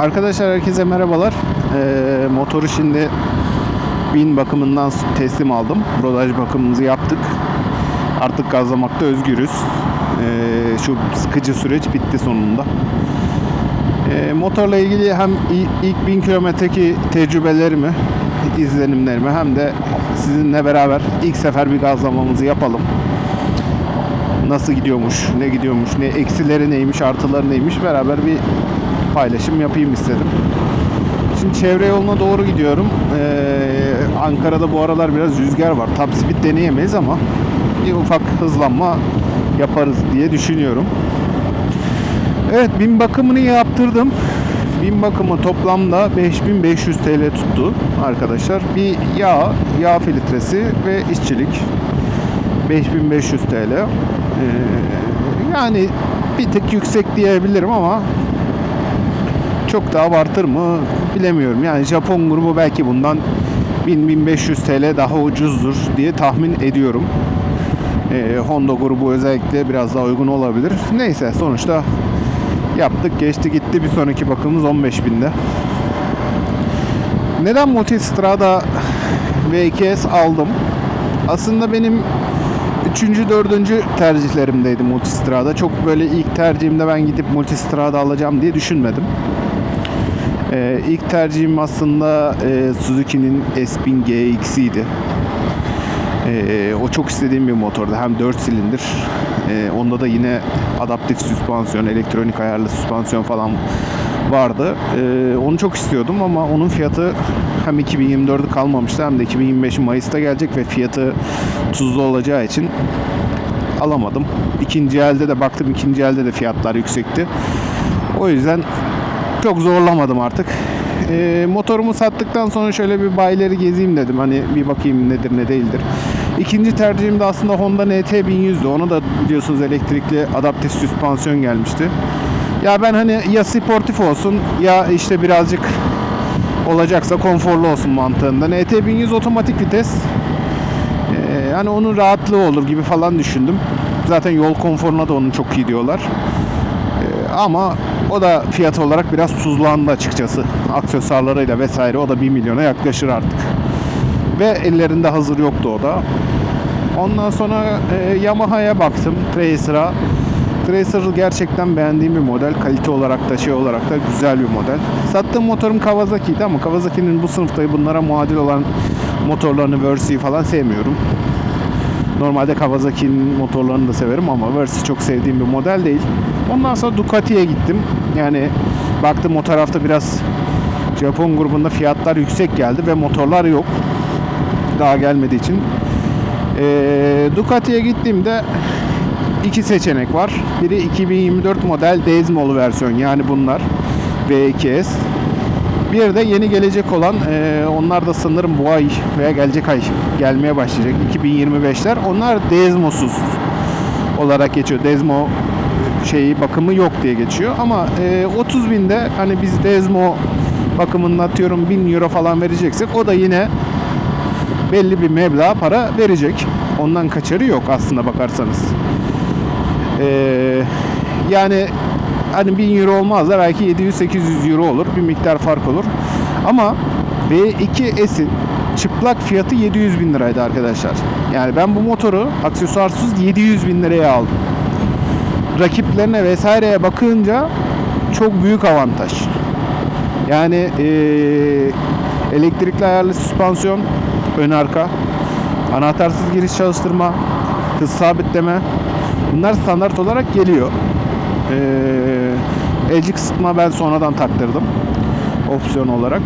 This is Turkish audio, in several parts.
Arkadaşlar herkese merhabalar. Ee, motoru şimdi bin bakımından teslim aldım. Rodaj bakımımızı yaptık. Artık gazlamakta özgürüz. Ee, şu sıkıcı süreç bitti sonunda. Ee, motorla ilgili hem ilk bin kilometreki tecrübelerimi, izlenimlerimi hem de sizinle beraber ilk sefer bir gazlamamızı yapalım. Nasıl gidiyormuş, ne gidiyormuş, ne eksileri neymiş, artıları neymiş beraber bir paylaşım yapayım istedim. Şimdi çevre yoluna doğru gidiyorum. Ee, Ankara'da bu aralar biraz rüzgar var. Top speed deneyemeyiz ama bir ufak hızlanma yaparız diye düşünüyorum. Evet bin bakımını yaptırdım. Bin bakımı toplamda 5500 TL tuttu arkadaşlar. Bir yağ, yağ filtresi ve işçilik 5500 TL. Ee, yani bir tık yüksek diyebilirim ama çok da abartır mı bilemiyorum. Yani Japon grubu belki bundan 1000-1500 TL daha ucuzdur diye tahmin ediyorum. Ee, Honda grubu özellikle biraz daha uygun olabilir. Neyse sonuçta yaptık geçti gitti bir sonraki bakımımız 15.000'de. Neden Multistrada V2S aldım? Aslında benim 3. 4. tercihlerimdeydi Multistrada. Çok böyle ilk tercihimde ben gidip Multistrada alacağım diye düşünmedim. Ee, ilk tercihim aslında e, Suzuki'nin S1000 GX'iydi. Ee, o çok istediğim bir motordu. Hem 4 silindir. Ee, onda da yine adaptif süspansiyon, elektronik ayarlı süspansiyon falan vardı. Ee, onu çok istiyordum ama onun fiyatı hem 2024'ü kalmamıştı hem de 2025 Mayıs'ta gelecek ve fiyatı tuzlu olacağı için alamadım. İkinci elde de baktım ikinci elde de fiyatlar yüksekti. O yüzden çok zorlamadım artık. Ee, motorumu sattıktan sonra şöyle bir bayileri gezeyim dedim. Hani bir bakayım nedir ne değildir. İkinci tercihim de aslında Honda NT 1100'dü. Ona da biliyorsunuz elektrikli adaptif süspansiyon gelmişti. Ya ben hani ya sportif olsun ya işte birazcık olacaksa konforlu olsun mantığında. NT 1100 otomatik vites. Ee, hani onun rahatlığı olur gibi falan düşündüm. Zaten yol konforuna da onun çok iyi diyorlar. Ee, ama o da fiyat olarak biraz tuzlandı açıkçası. Aksesuarlarıyla vesaire o da 1 milyona yaklaşır artık. Ve ellerinde hazır yoktu o da. Ondan sonra e, Yamaha'ya baktım. Tracer'a. Tracer gerçekten beğendiğim bir model. Kalite olarak da şey olarak da güzel bir model. Sattığım motorum Kawasaki'ydi ama Kawasaki'nin bu sınıfta bunlara muadil olan motorlarını, Versa'yı falan sevmiyorum. Normalde Kawasaki'nin motorlarını da severim ama Versa çok sevdiğim bir model değil. Ondan sonra Ducati'ye gittim. Yani baktım o tarafta biraz Japon grubunda fiyatlar yüksek geldi ve motorlar yok. Daha gelmediği için. Ee, Ducati'ye gittiğimde iki seçenek var. Biri 2024 model Dezmolu versiyon yani bunlar V2S. Bir de yeni gelecek olan e, onlar da sanırım bu ay veya gelecek ay gelmeye başlayacak 2025'ler. Onlar Desmosuz olarak geçiyor. Desmo şeyi bakımı yok diye geçiyor. Ama e, 30 binde hani biz Desmo bakımını atıyorum 1000 euro falan vereceksek o da yine belli bir meblağ para verecek. Ondan kaçarı yok aslında bakarsanız. Ee, yani hani 1000 euro olmaz da belki 700-800 euro olur. Bir miktar fark olur. Ama V2S'in çıplak fiyatı 700 bin liraydı arkadaşlar. Yani ben bu motoru aksesuarsız 700 bin liraya aldım. Rakiplerine vesaireye bakınca çok büyük avantaj. Yani eee, elektrikli ayarlı süspansiyon ön arka, anahtarsız giriş çalıştırma, hız sabitleme bunlar standart olarak geliyor. Ee, elci kısıtma ben sonradan taktırdım opsiyon olarak.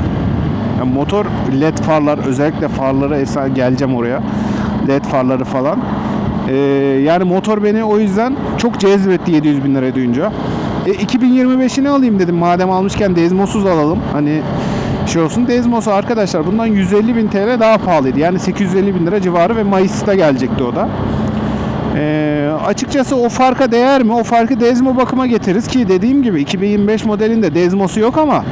Yani motor led farlar özellikle farları efsane geleceğim oraya. Led farları falan. Ee, yani motor beni o yüzden çok cezbetti 700 bin liraya duyunca. E, 2025'ini alayım dedim madem almışken Desmos'uz alalım. Hani şey olsun. Desmos arkadaşlar bundan 150 bin TL daha pahalıydı. Yani 850 bin lira civarı ve Mayıs'ta gelecekti o da. Ee, açıkçası o farka değer mi? O farkı Desmo bakıma getiririz ki dediğim gibi 2025 modelinde Desmo'su yok ama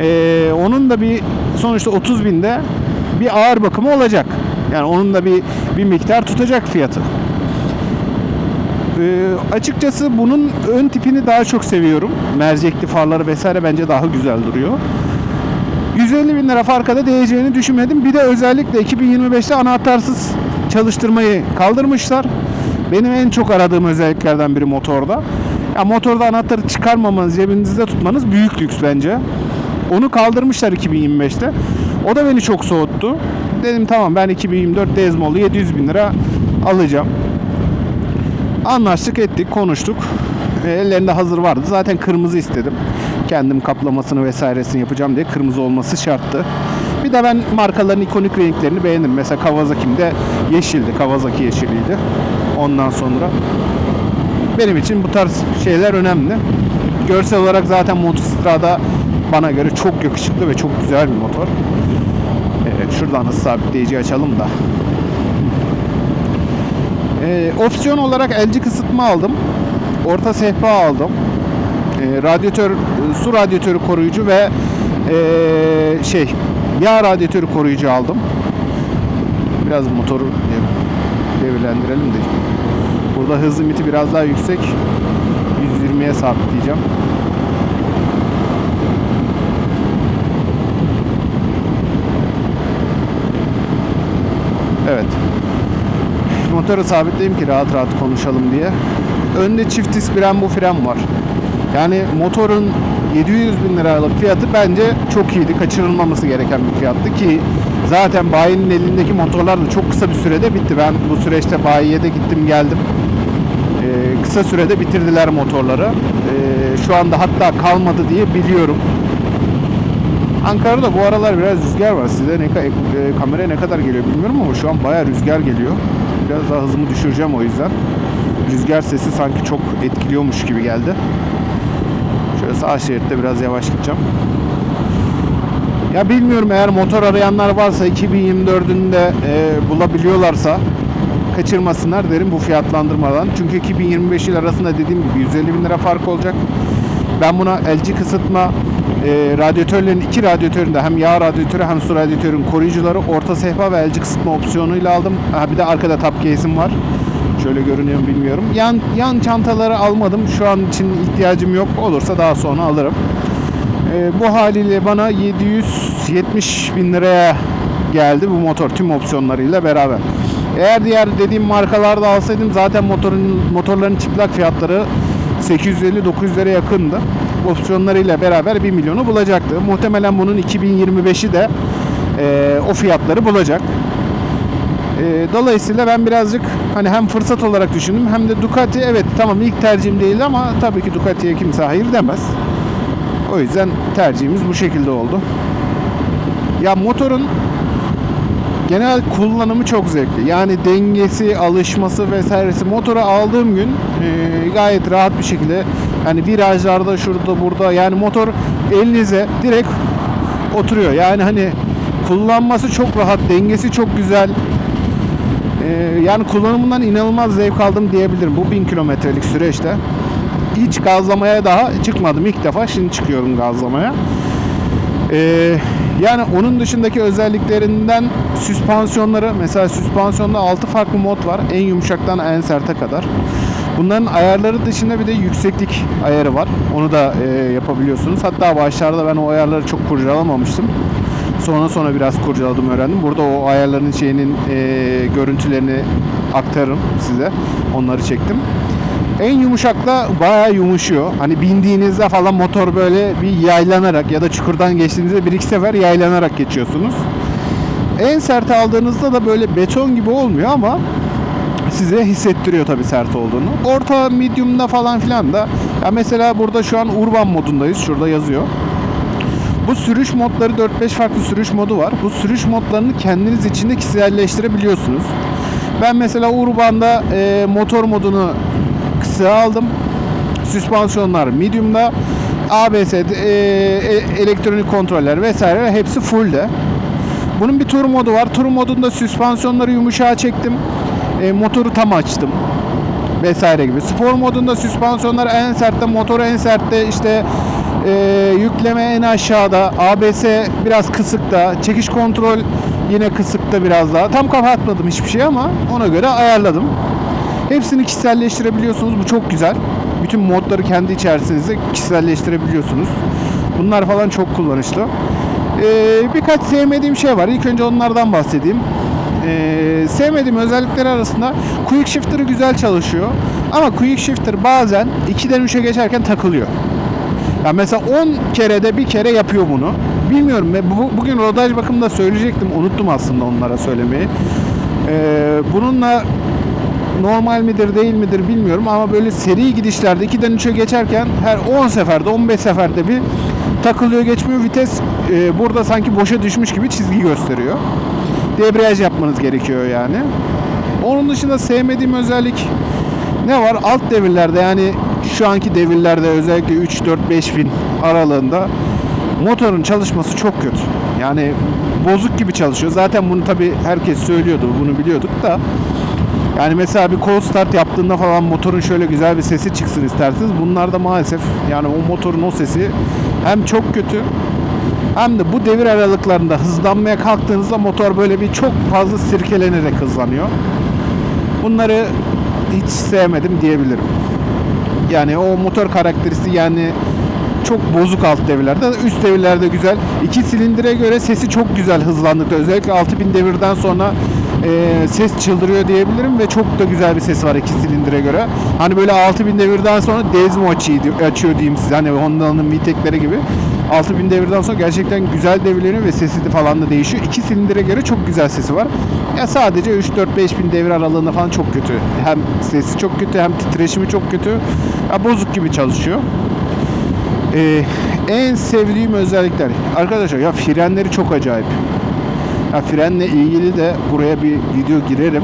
ee, onun da bir sonuçta 30 binde bir ağır bakımı olacak. Yani onun da bir bir miktar tutacak fiyatı. Ee, açıkçası bunun ön tipini daha çok seviyorum. Mercekli farları vesaire bence daha güzel duruyor. 150 bin lira farka da değeceğini düşünmedim. Bir de özellikle 2025'te anahtarsız çalıştırmayı kaldırmışlar. Benim en çok aradığım özelliklerden biri motorda. Ya motorda anahtarı çıkarmamanız, cebinizde tutmanız büyük lüks bence. Onu kaldırmışlar 2025'te. O da beni çok soğuttu. Dedim tamam ben 2024 Dezmol'u 700 bin lira alacağım. Anlaştık ettik, konuştuk. Ellerinde hazır vardı. Zaten kırmızı istedim. Kendim kaplamasını vesairesini yapacağım diye kırmızı olması şarttı. Bir de ben markaların ikonik renklerini beğenirim. Mesela Kawasaki'mde yeşildi. Kawasaki yeşiliydi. Ondan sonra benim için bu tarz şeyler önemli. Görsel olarak zaten Multistrada bana göre çok yakışıklı ve çok güzel bir motor. Evet, şuradan hız sabitleyici açalım da. Ee, opsiyon olarak elci kısıtma aldım. Orta sehpa aldım. Ee, radyatör, su radyatörü koruyucu ve ee, şey yağ radyatörü koruyucu aldım. Biraz motoru devirlendirelim de. Burada hız limiti biraz daha yüksek. 120'ye sabitleyeceğim. Evet. Motoru sabitleyeyim ki rahat rahat konuşalım diye. Önde çift disk Brembo fren var. Yani motorun 700 bin liralık fiyatı bence çok iyiydi. Kaçırılmaması gereken bir fiyattı ki zaten bayinin elindeki motorlar da çok kısa bir sürede bitti. Ben bu süreçte bayiye de gittim geldim. Ee, kısa sürede bitirdiler motorları. Ee, şu anda hatta kalmadı diye biliyorum. Ankara'da bu aralar biraz rüzgar var. Size ne e, kameraya ne kadar geliyor bilmiyorum ama şu an bayağı rüzgar geliyor. Biraz daha hızımı düşüreceğim o yüzden. Rüzgar sesi sanki çok etkiliyormuş gibi geldi. Şöyle sağ şeritte biraz yavaş gideceğim. Ya bilmiyorum eğer motor arayanlar varsa 2024'ün de e, bulabiliyorlarsa kaçırmasınlar derim bu fiyatlandırmadan. Çünkü 2025 yıl arasında dediğim gibi 150 bin lira fark olacak. Ben buna LG kısıtma e, radyatörlerin iki radyatörün de hem yağ radyatörü hem su radyatörün koruyucuları orta sehpa ve LG kısıtma opsiyonuyla aldım. Ha, bir de arkada top case'im var. Şöyle görünüyor mu bilmiyorum. Yan yan çantaları almadım. Şu an için ihtiyacım yok. Olursa daha sonra alırım. E, bu haliyle bana 770 bin liraya geldi bu motor tüm opsiyonlarıyla beraber. Eğer diğer dediğim markalarda alsaydım zaten motorun motorların çıplak fiyatları 850-900'lere yakındı. Opsiyonlarıyla beraber 1 milyonu bulacaktı. Muhtemelen bunun 2025'i de e, o fiyatları bulacak. E, dolayısıyla ben birazcık hani hem fırsat olarak düşündüm hem de Ducati evet tamam ilk tercihim değil ama tabii ki Ducati'ye kimse hayır demez. O yüzden tercihimiz bu şekilde oldu. Ya motorun genel kullanımı çok zevkli. Yani dengesi, alışması vesairesi. Motoru aldığım gün e, gayet rahat bir şekilde yani virajlarda şurada burada yani motor elinize direkt oturuyor. Yani hani kullanması çok rahat, dengesi çok güzel. E, yani kullanımından inanılmaz zevk aldım diyebilirim bu 1000 kilometrelik süreçte. Hiç gazlamaya daha çıkmadım ilk defa. Şimdi çıkıyorum gazlamaya. Ee, yani onun dışındaki özelliklerinden süspansiyonları mesela süspansiyonda 6 farklı mod var. En yumuşaktan en serte kadar. Bunların ayarları dışında bir de yükseklik ayarı var. Onu da e, yapabiliyorsunuz. Hatta başlarda ben o ayarları çok kurcalamamıştım. Sonra sonra biraz kurcaladım öğrendim. Burada o ayarların şeyinin e, görüntülerini aktarırım size. Onları çektim. En yumuşakla bayağı yumuşuyor. Hani bindiğinizde falan motor böyle bir yaylanarak ya da çukurdan geçtiğinizde bir iki sefer yaylanarak geçiyorsunuz. En sert aldığınızda da böyle beton gibi olmuyor ama size hissettiriyor tabii sert olduğunu. Orta medium'da falan filan da ya mesela burada şu an urban modundayız. Şurada yazıyor. Bu sürüş modları 4-5 farklı sürüş modu var. Bu sürüş modlarını kendiniz içinde kişiselleştirebiliyorsunuz. Ben mesela Urban'da e, motor modunu kısa aldım. Süspansiyonlar medium'da. ABS, e, e, elektronik kontroller vesaire hepsi full'de. Bunun bir tur modu var. Tur modunda süspansiyonları yumuşağa çektim. E, motoru tam açtım vesaire gibi. Spor modunda süspansiyonlar en sertte, motor en sertte, işte e, yükleme en aşağıda, ABS biraz kısıkta, çekiş kontrol yine kısıkta biraz daha. Tam kapatmadım hiçbir şey ama ona göre ayarladım. Hepsini kişiselleştirebiliyorsunuz. Bu çok güzel. Bütün modları kendi içerisinde kişiselleştirebiliyorsunuz. Bunlar falan çok kullanışlı. Ee, birkaç sevmediğim şey var. İlk önce onlardan bahsedeyim. Ee, sevmediğim özellikler arasında Quick Shifter'ı güzel çalışıyor. Ama Quick Shifter bazen 2'den 3'e geçerken takılıyor. Ya mesela 10 kerede bir kere yapıyor bunu. Bilmiyorum. Bu, bugün rodaj bakımında söyleyecektim. Unuttum aslında onlara söylemeyi. Ee, bununla normal midir değil midir bilmiyorum ama böyle seri gidişlerde 2'den 3'e geçerken her 10 seferde 15 seferde bir takılıyor geçmiyor vites e, burada sanki boşa düşmüş gibi çizgi gösteriyor. Debriyaj yapmanız gerekiyor yani. Onun dışında sevmediğim özellik ne var? Alt devirlerde yani şu anki devirlerde özellikle 3 4 5 bin aralığında motorun çalışması çok kötü. Yani bozuk gibi çalışıyor. Zaten bunu tabi herkes söylüyordu. Bunu biliyorduk da. Yani mesela bir cold start yaptığında falan motorun şöyle güzel bir sesi çıksın isterseniz. Bunlarda maalesef yani o motorun o sesi hem çok kötü hem de bu devir aralıklarında hızlanmaya kalktığınızda motor böyle bir çok fazla sirkelenerek hızlanıyor. Bunları hiç sevmedim diyebilirim. Yani o motor karakteristiği yani çok bozuk alt devirlerde. Üst devirlerde güzel. İki silindire göre sesi çok güzel hızlandıkta. Özellikle 6000 devirden sonra e, ses çıldırıyor diyebilirim ve çok da güzel bir ses var iki silindire göre. Hani böyle 6000 devirden sonra Desmo açıyor, açıyor diyeyim size. Hani Honda'nın VTEC'leri gibi. 6000 devirden sonra gerçekten güzel devirleniyor ve sesi de falan da değişiyor. İki silindire göre çok güzel sesi var. Ya sadece 3 4 5 bin devir aralığında falan çok kötü. Hem sesi çok kötü hem titreşimi çok kötü. Ya bozuk gibi çalışıyor. Ee, en sevdiğim özellikler arkadaşlar ya frenleri çok acayip. Ya frenle ilgili de buraya bir video girerim.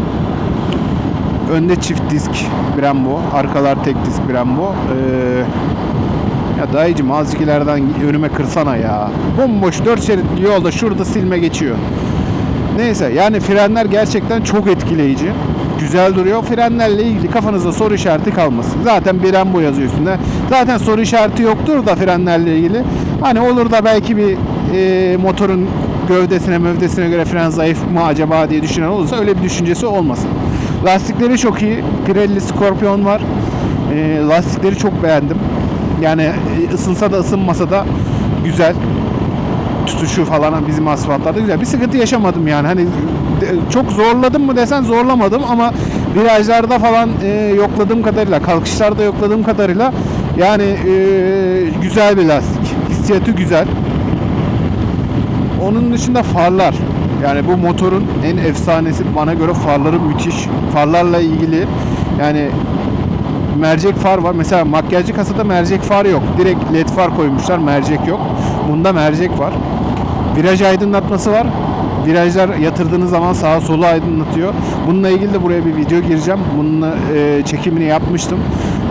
Önde çift disk Brembo, arkalar tek disk Brembo. Ee, ya dayıcım azıcık ileriden önüme kırsana ya. Bomboş 4 şeritli yolda şurada silme geçiyor. Neyse yani frenler gerçekten çok etkileyici. Güzel duruyor. Frenlerle ilgili kafanızda soru işareti kalmasın. Zaten Brembo yazıyor üstünde. Zaten soru işareti yoktur da frenlerle ilgili. Hani olur da belki bir e, motorun gövdesine mövdesine göre fren zayıf mı acaba diye düşünen olursa öyle bir düşüncesi olmasın. Lastikleri çok iyi. Pirelli Scorpion var. E, lastikleri çok beğendim. Yani e, ısınsa da ısınmasa da güzel tutuşu falan bizim asfaltlarda güzel. Bir sıkıntı yaşamadım yani. Hani çok zorladım mı desen zorlamadım ama virajlarda falan e, yokladığım kadarıyla, kalkışlarda yokladığım kadarıyla yani e, güzel bir lastik. Hissiyatı güzel. Onun dışında farlar. Yani bu motorun en efsanesi bana göre farları müthiş. Farlarla ilgili yani mercek far var. Mesela makyajlı kasada mercek far yok. Direkt led far koymuşlar. Mercek yok. Bunda mercek var. Viraj aydınlatması var. Virajlar yatırdığınız zaman sağa sola aydınlatıyor. Bununla ilgili de buraya bir video gireceğim. Bununla e, çekimini yapmıştım.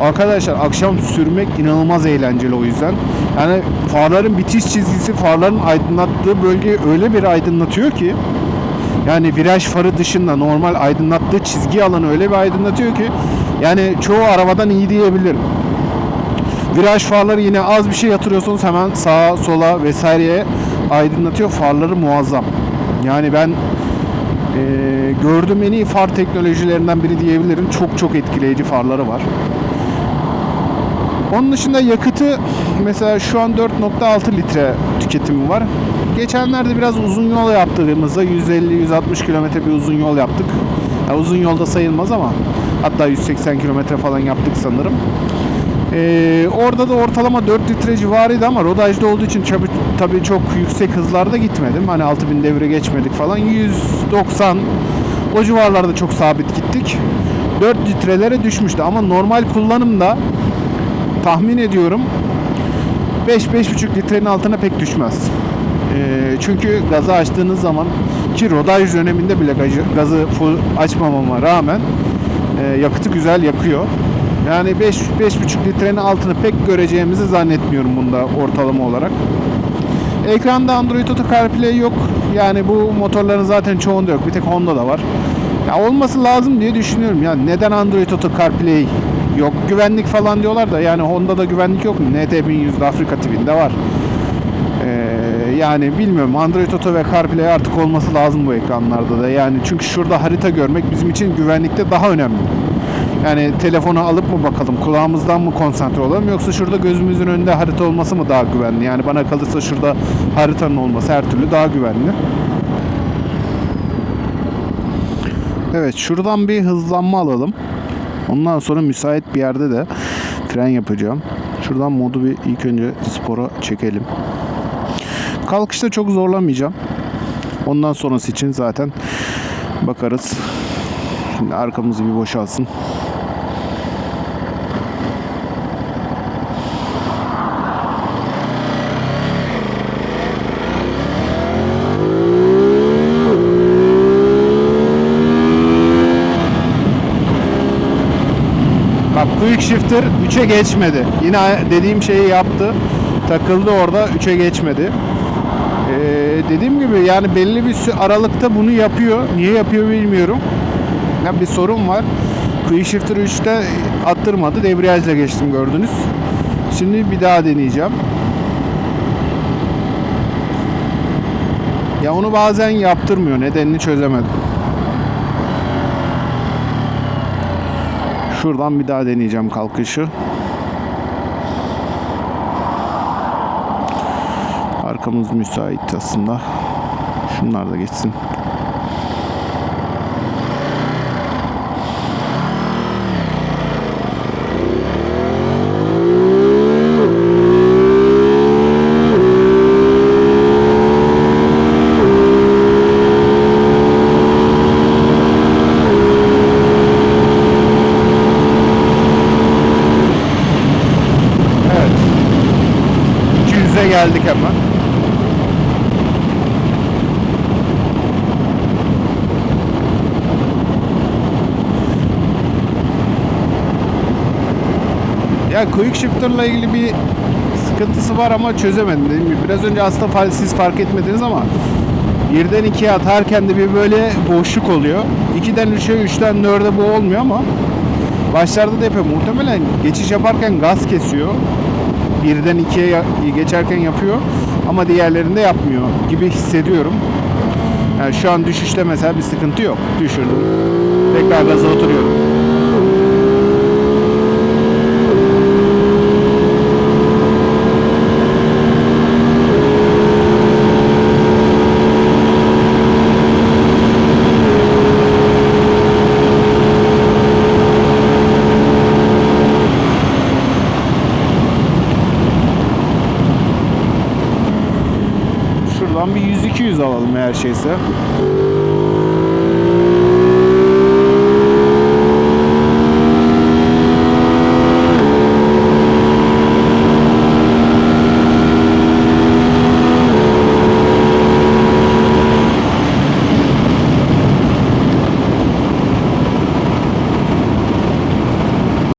Arkadaşlar akşam sürmek inanılmaz eğlenceli o yüzden. Yani farların bitiş çizgisi farların aydınlattığı bölgeyi öyle bir aydınlatıyor ki yani viraj farı dışında normal aydınlattığı çizgi alanı öyle bir aydınlatıyor ki yani çoğu arabadan iyi diyebilirim. Viraj farları yine az bir şey yatırıyorsunuz hemen sağa sola vesaireye aydınlatıyor. Farları muazzam. Yani ben eee gördüğüm en iyi far teknolojilerinden biri diyebilirim. Çok çok etkileyici farları var. Onun dışında yakıtı mesela şu an 4.6 litre tüketimi var. Geçenlerde biraz uzun yol yaptığımızda 150-160 kilometre bir uzun yol yaptık. Ya uzun yolda sayılmaz ama hatta 180 kilometre falan yaptık sanırım. Ee, orada da ortalama 4 litre civarıydı ama rodajda olduğu için tabi, tabii çok yüksek hızlarda gitmedim. Hani 6000 devre geçmedik falan. 190 o civarlarda çok sabit gittik. 4 litrelere düşmüştü ama normal kullanımda tahmin ediyorum 5-5,5 litrenin altına pek düşmez. Ee, çünkü gazı açtığınız zaman ki rodaj döneminde bile gazı, gazı açmamama rağmen e, yakıtı güzel yakıyor. Yani 5 5,5 litrenin altını pek göreceğimizi zannetmiyorum bunda ortalama olarak. Ekranda Android Auto CarPlay yok. Yani bu motorların zaten çoğunda yok. Bir tek Honda'da var. Ya olması lazım diye düşünüyorum. Yani neden Android Auto CarPlay yok? Güvenlik falan diyorlar da yani Honda'da güvenlik yok mu? NT1100'de Afrika TV'nde var. Ee, yani bilmiyorum Android Auto ve CarPlay artık olması lazım bu ekranlarda da. Yani çünkü şurada harita görmek bizim için güvenlikte daha önemli. Yani telefonu alıp mı bakalım, kulağımızdan mı konsantre olalım yoksa şurada gözümüzün önünde harita olması mı daha güvenli? Yani bana kalırsa şurada haritanın olması her türlü daha güvenli. Evet şuradan bir hızlanma alalım. Ondan sonra müsait bir yerde de fren yapacağım. Şuradan modu bir ilk önce spora çekelim. Kalkışta çok zorlamayacağım. Ondan sonrası için zaten bakarız. Şimdi arkamızı bir boşalsın. Quick shifter 3'e geçmedi. Yine dediğim şeyi yaptı. Takıldı orada 3'e geçmedi. Ee, dediğim gibi yani belli bir aralıkta bunu yapıyor. Niye yapıyor bilmiyorum. Ya bir sorun var. Quick shifter 3'te attırmadı. Debriyajla geçtim gördünüz. Şimdi bir daha deneyeceğim. Ya onu bazen yaptırmıyor. Nedenini çözemedim. Şuradan bir daha deneyeceğim kalkışı. Arkamız müsait aslında. Şunlar da geçsin. Evet. 200'e geldik hemen. Ya Quick Shifter'la ilgili bir sıkıntısı var ama çözemedim dediğim. Biraz önce aslında siz fark etmediniz ama birden ikiye atarken de bir böyle boşluk oluyor. 2'den 3'e, 3'ten 4'e bu olmuyor ama başlarda da yapıyor. Muhtemelen geçiş yaparken gaz kesiyor. Birden ikiye geçerken yapıyor ama diğerlerinde yapmıyor gibi hissediyorum. Yani şu an düşüşte mesela bir sıkıntı yok. Düşürdüm. Tekrar gaza oturuyorum. Şuradan bir 100-200 alalım her şeyse.